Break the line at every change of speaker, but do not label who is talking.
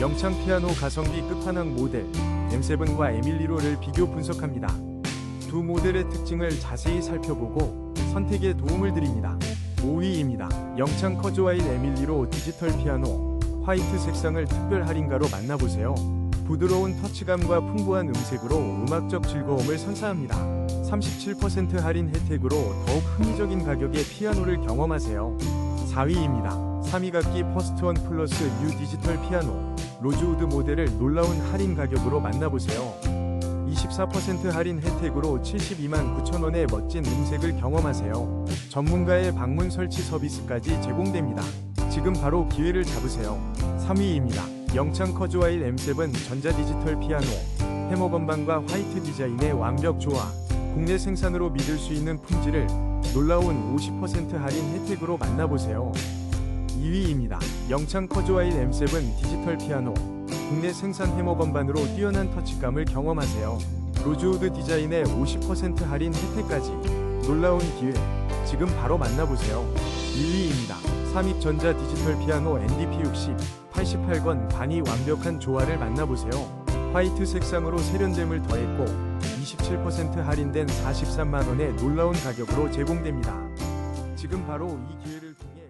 영창 피아노 가성비 끝판왕 모델 M7과 에밀리로를 비교 분석합니다. 두 모델의 특징을 자세히 살펴보고 선택에 도움을 드립니다. 5위입니다. 영창 커즈와일 에밀리로 디지털 피아노 화이트 색상을 특별 할인가로 만나보세요. 부드러운 터치감과 풍부한 음색으로 음악적 즐거움을 선사합니다. 37% 할인 혜택으로 더욱 합리적인 가격의 피아노를 경험하세요. 4위입니다. 3위각기 퍼스트원 플러스 뉴 디지털 피아노 로즈우드 모델을 놀라운 할인 가격으로 만나보세요. 24% 할인 혜택으로 72만 9천원의 멋진 음색을 경험하세요. 전문가의 방문 설치 서비스까지 제공됩니다. 지금 바로 기회를 잡으세요. 3위입니다. 영창 커즈와일 M7 전자 디지털 피아노 해머 건반과 화이트 디자인의 완벽 조화 국내 생산으로 믿을 수 있는 품질을 놀라운 50% 할인 혜택으로 만나보세요. 2위입니다. 영창 커즈와일 M7 디지털 피아노 국내 생산 해머 건반으로 뛰어난 터치감을 경험하세요. 로즈우드 디자인의 50% 할인 혜택까지 놀라운 기회 지금 바로 만나보세요. 1위입니다. 삼익 전자 디지털 피아노 NDP60 88건 반이 완벽한 조화를 만나보세요. 화이트 색상으로 세련됨을 더했고 27% 할인된 43만원의 놀라운 가격으로 제공됩니다. 지금 바로 이 기회를 통해